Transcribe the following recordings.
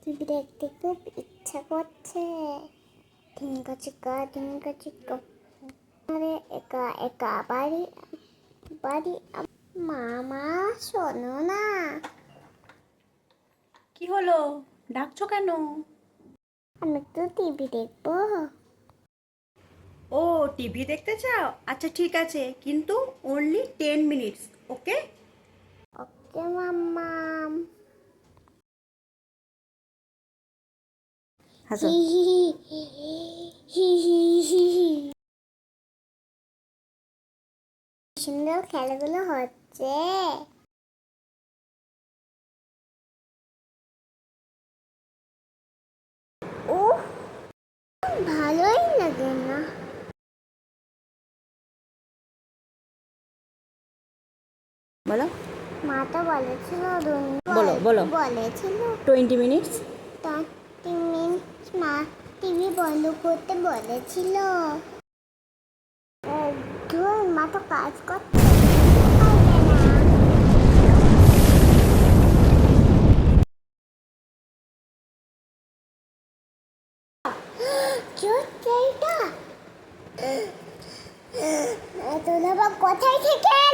TV দেখতে খুব ইচ্ছা করছে। ঢিঙ্কা চিকা ঢিঙ্কা চিকা আরে একা একা বাড়ি বাড়ি মামা শোনো না। কি হলো? ডাকছো কেন? আমি তো টিভি দেখব। ও টিভি দেখতে চাও? আচ্ছা ঠিক আছে। কিন্তু only ten minutes okay okay মাম্মাম। হাসো। সুন্দর খেলাগুলো হচ্ছে। ও ভালোই লাগে না। বলো। মা তো বলেছিল বলো, বলো। বলেছিল। টোয়েন্টি মিনিটস বন্ধ করতে বলেছিল। ধুর, কাজ করতে কোথায় থেকে?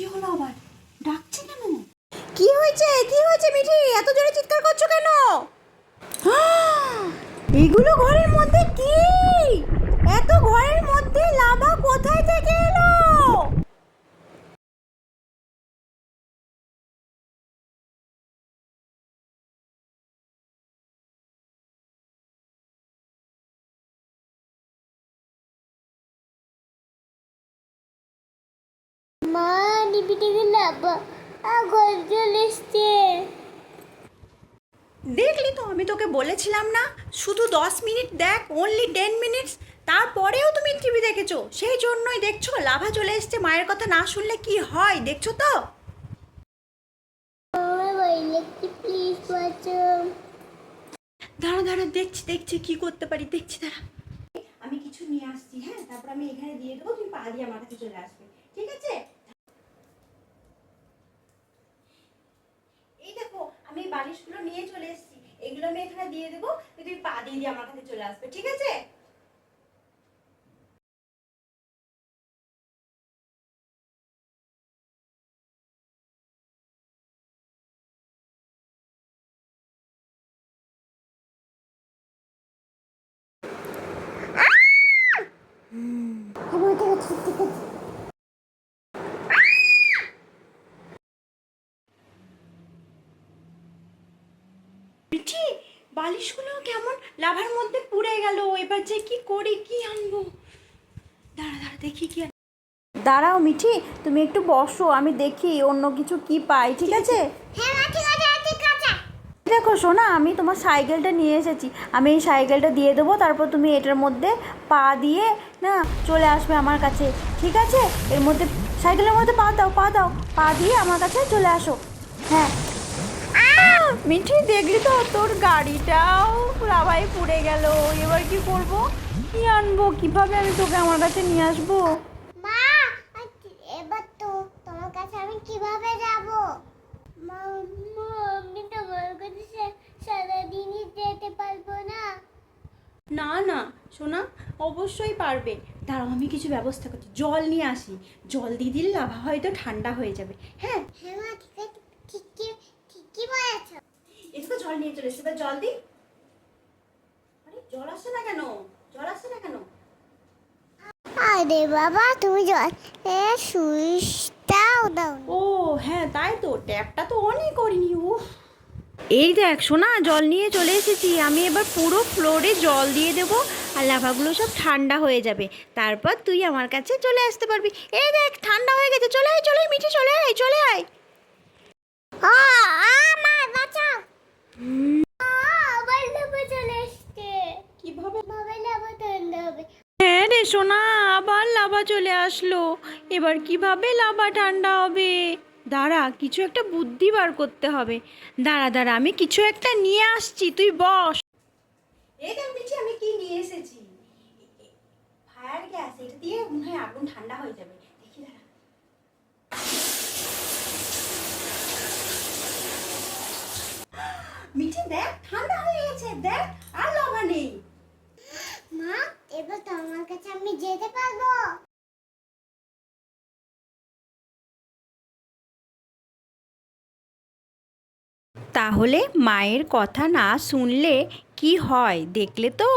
কি হলো আবার? ডাকছে কেন? কি হয়েছে? কি হয়েছে মিঠি? এত জোরে চিৎকার করছ কেন? এগুলো ঘরের মধ্যে কি এত ঘরের মধ্যে লাভা কোথায় থেকে এলো মা টিভি থেকে ঘর চলে এসছে দেখলি তো আমি তোকে বলেছিলাম না শুধু দশ মিনিট দেখ অনলি টেন মিনিটস তারপরেও তুমি টিভি দেখেছ। সেই জন্যই দেখছ লাভা চলে এসছে মায়ের কথা না শুনলে কি হয় দেখছ তো? আমার বইলে কি প্লিজ বাঁচাও দাঁড়া দাঁড়া দেখছি দেখছি কি করতে পারি দেখছি দাঁড়া। আমি কিছু নিয়ে আসছি হ্যাঁ তারপর আমি এখানে দিয়ে দেবো তুমি পা দিয়ে আমার কাছে চলে আসবে ঠিক আছে এই দেখো এই নিয়ে চলে এসেছি। এগুলো আমি এখানে দিয়ে দেবো। তুমি পা দিয়ে দিয়ে আমার কাছে চলে আসবে, ঠিক আছে? করছি মিঠি বালিশগুলো কেমন লাভার মধ্যে পুড়ে গেল এবার যে কি করি কি আনব? দাঁড়া দাঁড়া দেখি কি দাঁড়াও মিঠি তুমি একটু বসো আমি দেখি অন্য কিছু কি পাই ঠিক আছে? হ্যাঁ মা ঠিক আছে ঠিক আছে। দেখো শোনা আমি তোমার সাইকেলটা নিয়ে এসেছি। আমি এই সাইকেলটা দিয়ে দেবো তারপর তুমি এটার মধ্যে পা দিয়ে না চলে আসবে আমার কাছে ঠিক আছে? এর মধ্যে সাইকেলের মধ্যে পা দাও পা দাও পা দিয়ে আমার কাছে চলে আসো। হ্যাঁ মিঠি দেখলি তো তোর গাড়িটাও? রাবাই পুড়ে গেল। এবার কি করব? কি আনব? কীভাবে আমি তোকে আমার কাছে নিয়ে আসব? মা এবার তো তোমার কাছে আমি কীভাবে যাব? মা মা, আমি তোমার কাছে সারাদিনই যেতে পারব না। না না সোনা অবশ্যই পারবে। দাঁড়াও আমি কিছু ব্যবস্থা করছি। জল নিয়ে আসি। জল দিয়ে দিলে লাভা হয়তো ঠান্ডা হয়ে যাবে। হ্যাঁ? হ্যাঁ মা ঠিক আছে। ঠিকই ঠিকই বলেছ। এই জল নিয়ে চলে এসেছে জল দি আরে জল আসছে না কেন? জল আসছে না কেন? আরে বাবা তুমি জল এ সুইচটাও দাও ও হ্যাঁ তাই তো ট্যাপটা তো অনই করিনি ও এই দেখ শোনা জল নিয়ে চলে এসেছি। আমি এবার পুরো ফ্লোরে জল দিয়ে দেবো আর লাভাগুলো সব ঠান্ডা হয়ে যাবে। তারপর তুই আমার কাছে চলে আসতে পারবি। এই দেখ ঠান্ডা হয়ে গেছে চলে আয় চলে আয় মিঠি চলে আয় চলে আয়। হ্যাঁ রে সোনা, আবার লাভা চলে আসলো। এবার কীভাবে লাভা ঠান্ডা হবে? দাঁড়া, কিছু একটা বুদ্ধি বার করতে হবে। দাঁড়া দাঁড়া, আমি কিছু একটা নিয়ে আসছি, তুই বস। আমি কি নিয়ে এসেছি? ফায়ার গ্যাস এটা দিয়ে মনে হয় আগুন ঠান্ডা হয়ে যাবে। দেখি, দাঁড়া। মিঠি দেখ ঠান্ডা হয়ে গেছে দেখ আর লবা নেই। মা এবার তোমার কাছে আমি যেতে পারব। তাহলে মায়ের কথা না শুনলে কি হয় দেখলে তো?